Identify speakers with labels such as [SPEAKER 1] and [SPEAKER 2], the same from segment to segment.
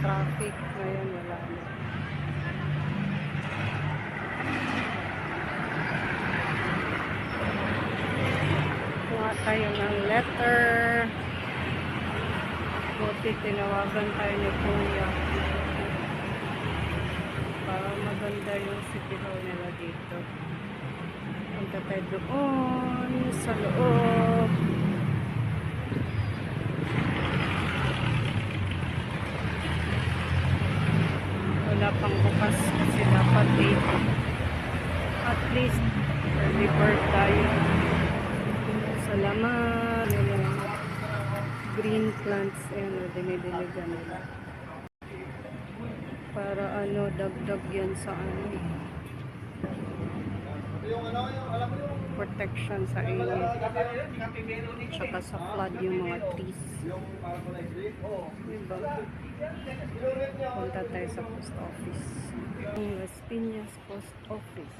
[SPEAKER 1] traffic. Ngayon wala na. Kuha tayo ng letter. Buti tinawagan tayo ni Kuya. Para maganda yung hall nila dito. Punta tayo doon sa loob. Wala pang bukas kasi dapat 8. At least early bird tayo. Salamat. Yung mga green plants yan o dinidiligan nila. Para ano, dagdag yan sa ano eh. Protection sa init tsaka sa flood yung mga trees. Diba? Punta tayo sa post office. Yung Las Piñas post office.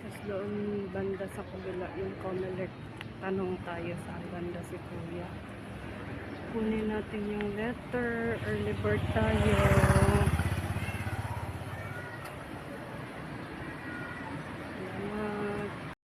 [SPEAKER 1] Tapos doon banda sa kabila yung Comelec. Tanong tayo sa banda si Kuya. Kunin natin yung letter early bird tayo